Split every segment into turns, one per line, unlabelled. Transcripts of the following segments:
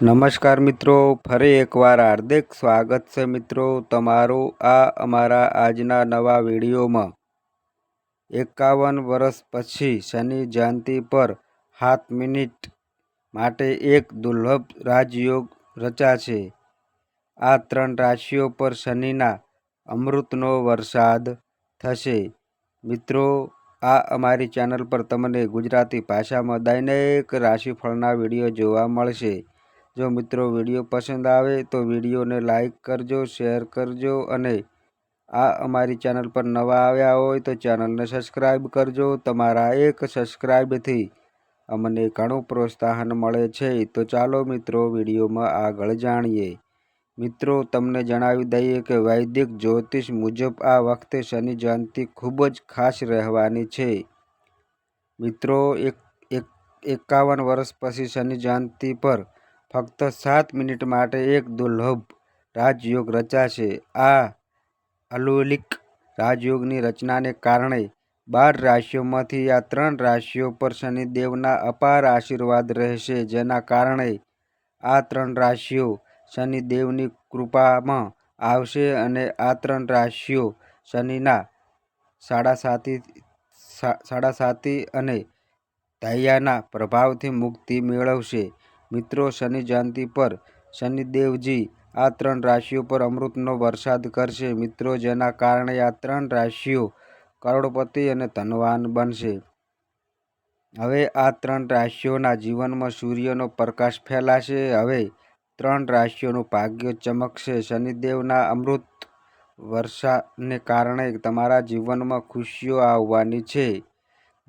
નમસ્કાર મિત્રો, ફરી એકવાર હાર્દિક સ્વાગત છે મિત્રો તમારું આ અમારા આજના નવા વિડીયોમાં. એકાવન વર્ષ પછી શનિ જયંતિ પર સાત મિનિટ માટે એક દુર્લભ રાજયોગ રચાશે. આ ત્રણ રાશિઓ પર શનિના અમૃતનો વરસાદ થશે. મિત્રો, આ અમારી ચેનલ પર તમને ગુજરાતી ભાષામાં દૈનિક રાશિફળના વીડિયો જોવા મળશે. જો મિત્રો વીડિયો પસંદ આવે તો વિડીયોને લાઈક કરજો, શેર કરજો અને આ અમારી ચેનલ પર નવા આવ્યા હોય તો ચેનલને સબસ્ક્રાઈબ કરજો. તમારા એક સબસ્ક્રાઈબથી અમને ઘણું પ્રોત્સાહન મળે છે. તો ચાલો મિત્રો વિડીયોમાં આગળ જાણીએ. મિત્રો, તમને જણાવી દઈએ કે વૈદિક જ્યોતિષ મુજબ આ વખતે શનિ જયંતિ ખૂબ જ ખાસ રહેવાની છે. મિત્રો એક, એકાવન વર્ષ પછી શનિ જયંતિ પર ફક્ત સાત મિનિટ માટે એક દુર્લભ રાજયોગ રચાશે. આ અલૌલિક રાજયોગની રચનાને કારણે બાર રાશિઓમાંથી આ ત્રણ રાશિઓ પર શનિદેવના અપાર આશીર્વાદ રહેશે, જેના કારણે આ ત્રણ રાશિઓ શનિદેવની કૃપામાં આવશે અને આ ત્રણ રાશિઓ શનિના સાડા સાતી સાડા સાતી અને ધૈયાના પ્રભાવથી મુક્તિ મેળવશે. મિત્રો, શનિ જયંતિ પર શનિદેવજી આ ત્રણ રાશિઓ પર અમૃતનો વરસાદ કરશે. મિત્રો, જેના કારણે આ ત્રણ રાશિઓ કરોડપતિ અને ધનવાન બનશે. હવે આ ત્રણ રાશિઓના જીવનમાં સૂર્યનો પ્રકાશ ફેલાશે. હવે ત્રણ રાશિઓનું ભાગ્ય ચમકશે. શનિદેવના અમૃત વર્ષાને કારણે તમારા જીવનમાં ખુશીઓ આવવાની છે.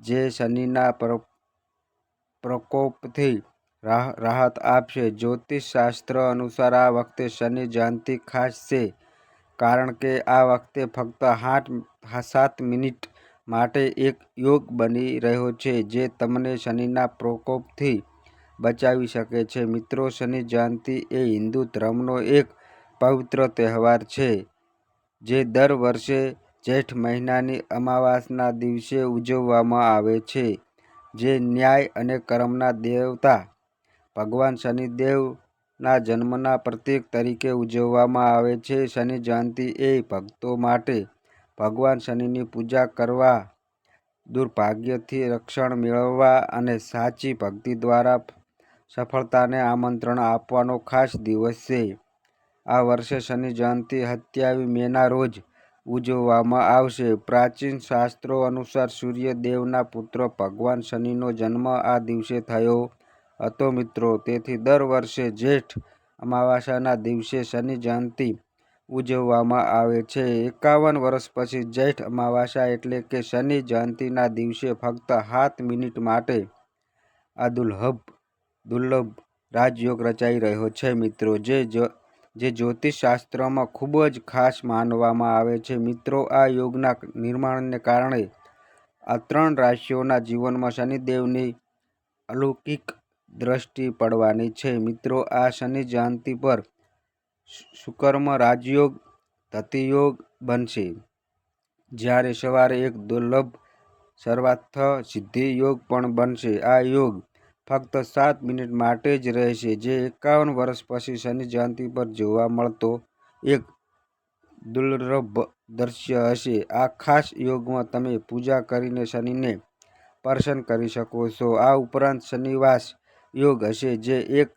જે શનિના પ્રકોપથી રાહત આપશે. જ્યોતિષ શાસ્ત્ર અનુસાર આ વખતે શનિ જયંતિ ખાસ છે, કારણ કે આ વખતે ફક્ત આઠ, સાત મિનિટ માટે એક યોગ બની રહ્યો છે, જે તમને શનિના પ્રકોપથી બચાવી શકે છે. મિત્રો, શનિ જયંતિ એ હિન્દુ ધર્મનો એક પવિત્ર તહેવાર છે, જે દર વર્ષે જેઠ મહિનાની અમાવાસના દિવસે ઉજવવામાં આવે છે, જે ન્યાય અને કર્મના દેવતા ભગવાન શનિદેવના જન્મના પ્રતીક તરીકે ઉજવવામાં આવે છે. શનિ જયંતિ એ ભક્તો માટે ભગવાન શનિની પૂજા કરવા, દુર્ભાગ્યથી રક્ષણ મેળવવા અને સાચી ભક્તિ દ્વારા સફળતાને આમંત્રણ આપવાનો ખાસ દિવસ છે. આ વર્ષે શનિ જયંતિ હત્યાવી મેના રોજ ઉજવવામાં આવશે. પ્રાચીન શાસ્ત્રો અનુસાર સૂર્યદેવના પુત્ર ભગવાન શનિનો જન્મ આ દિવસે થયો હતો મિત્રો. તેથી દર વર્ષે જેઠ અમાવાસ્યાના દિવસે શનિ જયંતિ ઉજવવામાં આવે છે. એકાવન વર્ષ પછી જેઠ અમાવાસ્યા એટલે કે શનિ જયંતિના દિવસે ફક્ત સાત મિનિટ માટે આ દુર્લભ દુર્લભ રાજયોગ રચાઈ રહ્યો છે મિત્રો. જે જે જ્યોતિષ શાસ્ત્રમાં ખૂબ જ ખાસ માનવામાં આવે છે. મિત્રો, આ યોગના નિર્માણને કારણે આ ત્રણ રાશિઓના જીવનમાં શનિદેવની અલૌકિક દ્રષ્ટિ પડવાની છે. મિત્રો, આ શનિ જયંતિ પર શુકર્મ રાજયોગ, તતિયોગ બનશે. જ્યારે સવારે એક દુર્લભ સર્વાર્થ સિદ્ધિ યોગ પણ બનશે. આ યોગ ફક્ત સાત મિનિટ માટે જ રહેશે. જે એકાવન વર્ષ પછી શનિ જયંતિ પર જોવા મળતો એક દુર્લભ દ્રશ્ય હશે. આ ખાસ યોગમાં તમે પૂજા કરીને શનિને પ્રસન્ન કરી શકો છો. આ ઉપરાંત શનિવાસ યોગ હશે, જે એક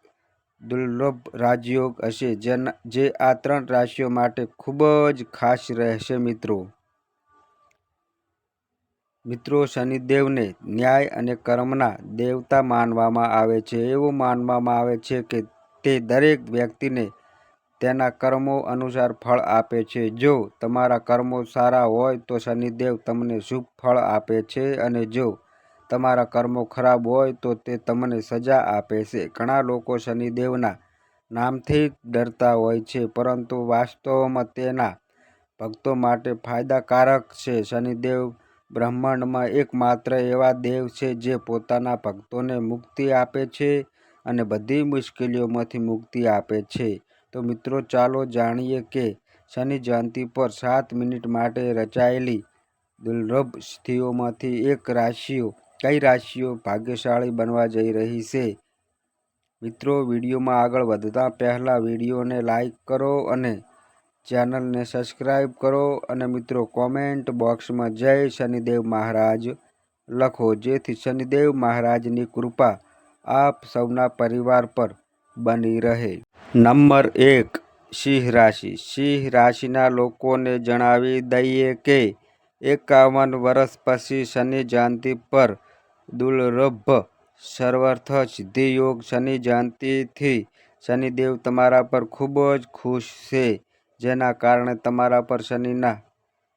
દુર્લભ રાજયોગ હશે, જેના, જે આ ત્રણ રાશિઓ માટે ખૂબ જ ખાસ રહેશે મિત્રો. મિત્રો, શનિદેવને ન્યાય અને કર્મના દેવતા માનવામાં આવે છે. એવું માનવામાં આવે છે કે તે દરેક વ્યક્તિને તેના કર્મો અનુસાર ફળ આપે છે. જો તમારા કર્મો સારા હોય, તો શનિદેવ તમને શુભ ફળ આપે છે અને જો તમારા કર્મો ખરાબ હોય તો તે તમને સજા આપે છે. ઘણા લોકો શનિદેવના નામથી ડરતા હોય છે, પરંતુ વાસ્તવમાં તેના ભક્તો માટે ફાયદાકારક છે. શનિદેવ બ્રહ્માંડમાં એકમાત્ર એવા દેવ છે જે પોતાના ભક્તોને મુક્તિ આપે છે અને બધી મુશ્કેલીઓમાંથી મુક્તિ આપે છે. તો મિત્રો, ચાલો જાણીએ કે શનિ જયંતિ પર સાત મિનિટ માટે રચાયેલી દુર્લભ સ્થિતિઓમાંથી એક રાશિઓ કઈ રાશિઓ ભાગ્યશાળી બનવા જઈ રહી છે? મિત્રો, વિડીયોમાં આગળ વધતા પહેલાં વિડીયોને લાઈક કરો અને ચેનલને સબસ્ક્રાઈબ કરો અને મિત્રો, કોમેન્ટ બોક્સમાં જય શનિદેવ મહારાજ લખો. જેથી શનિદેવ મહારાજની કૃપા આપ સૌના પરિવાર પર બની રહે. નંબર એક, સિંહ રાશિ. સિંહ રાશિના લોકોને જણાવી દઈએ કે એકાવન વર્ષ પછી શનિ જયંતિ પર દુર્લભ. સર્વર્થ સિદ્ધિ યોગ શનિ જયંતિથી શનિદેવ તમારા પર ખૂબ જ ખુશ છે, જેના કારણે તમારા પર શનિના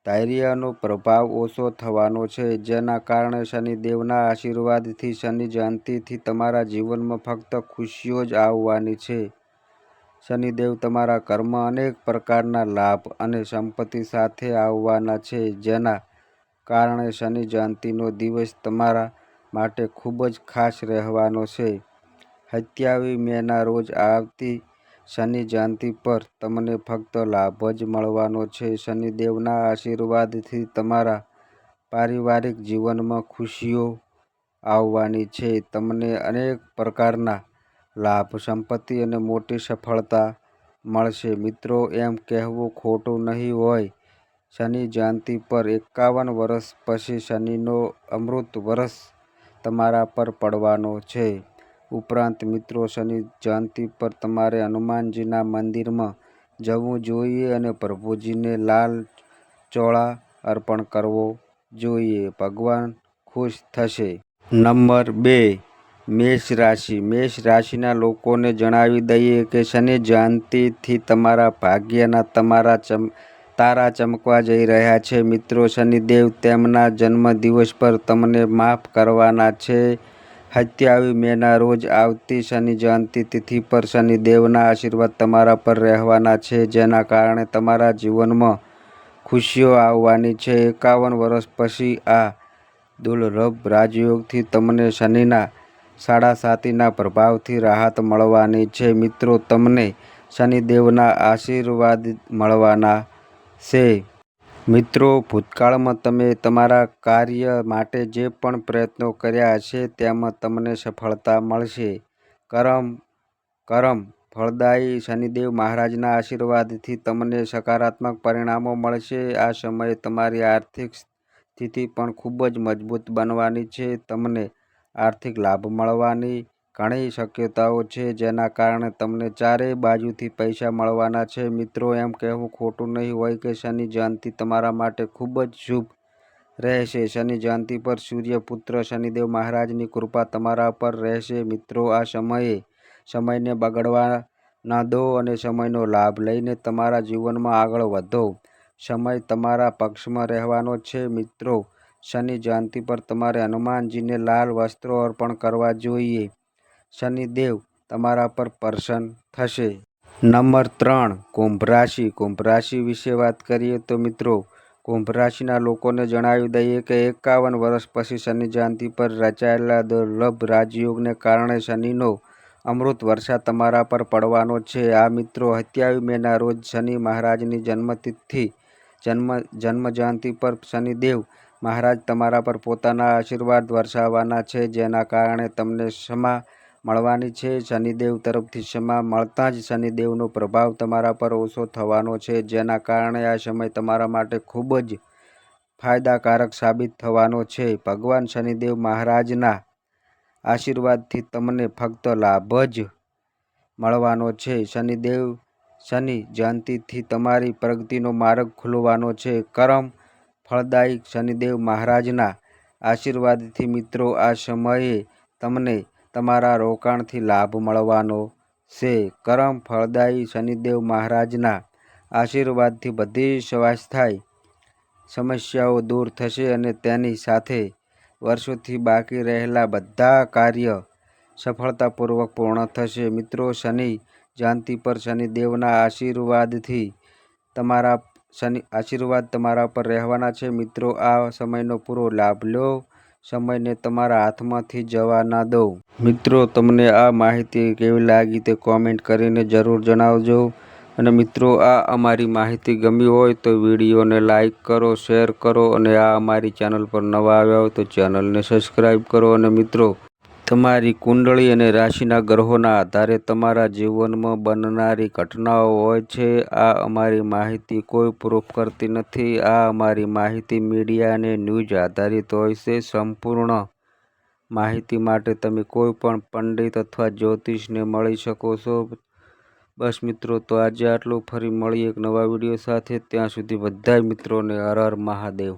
ધૈર્યનો પ્રભાવ ઓછો થવાનો છે, જેના કારણે શનિદેવના આશીર્વાદથી શનિ જયંતિથી તમારા જીવનમાં ફક્ત ખુશીઓ જ આવવાની છે. શનિદેવ તમારા કર્મ અનેક પ્રકારના લાભ અને સંપત્તિ સાથે આવવાના છે, જેના કારણે શનિ જયંતિનો દિવસ તમારા માટે ખૂબ જ ખાસ રહેવાનો છે. સત્યાવીસ મેના રોજ આવતી શનિ જયંતિ પર તમને ફક્ત લાભ જ મળવાનો છે. શનિદેવના આશીર્વાદથી તમારા પારિવારિક જીવનમાં ખુશીઓ આવવાની છે. તમને અનેક પ્રકારના લાભ, સંપત્તિ અને મોટી સફળતા મળશે. મિત્રો, એમ કહેવું ખોટું નહીં હોય. શનિ જયંતિ પર એકાવન વર્ષ પછી શનિનો અમૃત વર્ષ તમારા પર પડવાનો છે. ઉપરાંત મિત્રો, શનિ જયંતિ પર તમારે હનુમાનજીના મંદિરમાં જવું જોઈએ અને પ્રભુજીને લાલ ચોળા અર્પણ કરવો જોઈએ. ભગવાન ખુશ થશે. નંબર બે, મેષ રાશિ. મેષ રાશિના લોકોને જણાવી દઈએ કે શનિ જયંતિથી તમારા ભાગ્યના તમારા ચમ તારા ચમકવા જઈ રહ્યા છે. મિત્રો, શનિદેવ તેમના જન્મદિવસ પર તમને માફ કરવાના છે. સત્યાવીસ મેના રોજ આવતી શનિ જયંતિ તિથિ પર શનિદેવના આશીર્વાદ તમારા પર રહેવાના છે, જેના કારણે તમારા જીવનમાં ખુશીઓ આવવાની છે. એકાવન વર્ષ પછી આ દુર્લભ રાજયોગથી તમને શનિના સાડા સાતીના પ્રભાવથી રાહત મળવાની છે. મિત્રો, તમને શનિદેવના આશીર્વાદ મળવાના છે મિત્રો, ભૂતકાળમાં તમે તમારા કાર્ય માટે જે પણ પ્રયત્નો કર્યા હશે, તેમાં તમને સફળતા મળશે. કરમ કરમ, ફળદાયી શનિદેવ મહારાજના આશીર્વાદથી તમને સકારાત્મક પરિણામો મળશે. આ સમયે તમારી આર્થિક સ્થિતિ પણ ખૂબ જ મજબૂત બનવાની છે. તમને આર્થિક લાભ મળવાની ઘણી શક્યતાઓ છે જેના કારણે તમને ચારેય બાજુથી પૈસા મળવાના છે. મિત્રો, એમ કહેવું ખોટું નહીં હોય કે શનિ જયંતિ તમારા માટે ખૂબ જ શુભ રહેશે. શનિ જયંતિ પર સૂર્યપુત્ર શનિદેવ મહારાજની કૃપા તમારા પર રહેશે. મિત્રો, આ સમયે સમયને બગડવા ન દો અને સમયનો લાભ લઈને તમારા જીવનમાં આગળ વધો. સમય તમારા પક્ષમાં રહેવાનો છે. મિત્રો, શનિ જયંતિ પર તમારે હનુમાનજીને લાલ વસ્ત્રો અર્પણ કરવા જોઈએ. શનિદેવ તમારા પર પ્રસન્ન થશે. નંબર ત્રણ, કુંભ રાશિ. કુંભ રાશિ વિશે વાત કરીએ તો મિત્રો, કુંભ રાશિના લોકોને જણાવી દઈએ કે એકાવન વર્ષ પછી શનિ જયંતિ પર રચાયેલા દુર્લભ રાજયોગને કારણે શનિનો અમૃત વર્ષા તમારા પર પડવાનો છે. આ મિત્રો સત્યાવીસ મેના રોજ શનિ મહારાજની જન્મતિથિ, જન્મ જન્મ જયંતિ પર શનિદેવ મહારાજ તમારા પર પોતાના આશીર્વાદ વરસાવવાના છે, જેના કારણે તમને ક્ષમા મળવાની છે. શનિદેવ તરફથી ક્ષમા મળતા જ શનિદેવનો પ્રભાવ તમારા પર ઓછો થવાનો છે. જેના કારણે આ સમય તમારા માટે ખૂબ જ ફાયદાકારક સાબિત થવાનો છે. ભગવાન શનિદેવ મહારાજના આશીર્વાદથી તમને ફક્ત લાભ જ મળવાનો છે. શનિદેવ શનિ જયંતિથી તમારી પ્રગતિનો માર્ગ ખુલવાનો છે. કરમ ફળદાયી શનિદેવ મહારાજના આશીર્વાદથી મિત્રો, આ સમયે તમને તમારા રોકાણથી લાભ મળવાનો છે. કરમ ફળદાયી શનિદેવ મહારાજના આશીર્વાદથી બધી સ્વાસ્થ્ય સમસ્યાઓ દૂર થશે અને તેની સાથે વર્ષોથી બાકી રહેલા બધા કાર્ય સફળતાપૂર્વક પૂર્ણ થશે. મિત્રો, શનિ જયંતિ પર શનિદેવના આશીર્વાદથી તમારા શનિ, આશીર્વાદ તમારા પર રહેવાના છે. મિત્રો, આ સમયનો પૂરો લાભ લો. સમયને તમારા હાથમાંથી જવા ના દો મિત્રો, તમને આ માહિતી કેવી લાગી તે કોમેન્ટ કરીને જરૂર જણાવજો. અને મિત્રો, આ અમારી માહિતી ગમી હોય તો વિડીયોને લાઈક કરો શેર કરો અને આ અમારી ચેનલ પર નવા આવ્યા હોય તો ચેનલને સબસ્ક્રાઈબ કરો. અને મિત્રો તમારી કુંડળી અને રાશિના ગ્રહોના આધારે તમારા જીવનમાં બનનારી ઘટનાઓ હોય છે. આ અમારી માહિતી કોઈ પ્રૂફ કરતી નથી. આ અમારી માહિતી મીડિયા અને ન્યૂઝ આધારિત હોય છે. સંપૂર્ણ માહિતી માટે તમે કોઈ પણ પંડિત અથવા જ્યોતિષને મળી શકો છો. બસ મિત્રો, તો આજે આટલું. ફરી મળી એક નવા વીડિયો સાથે. ત્યાં સુધી બધા મિત્રોને હર હર મહાદેવ.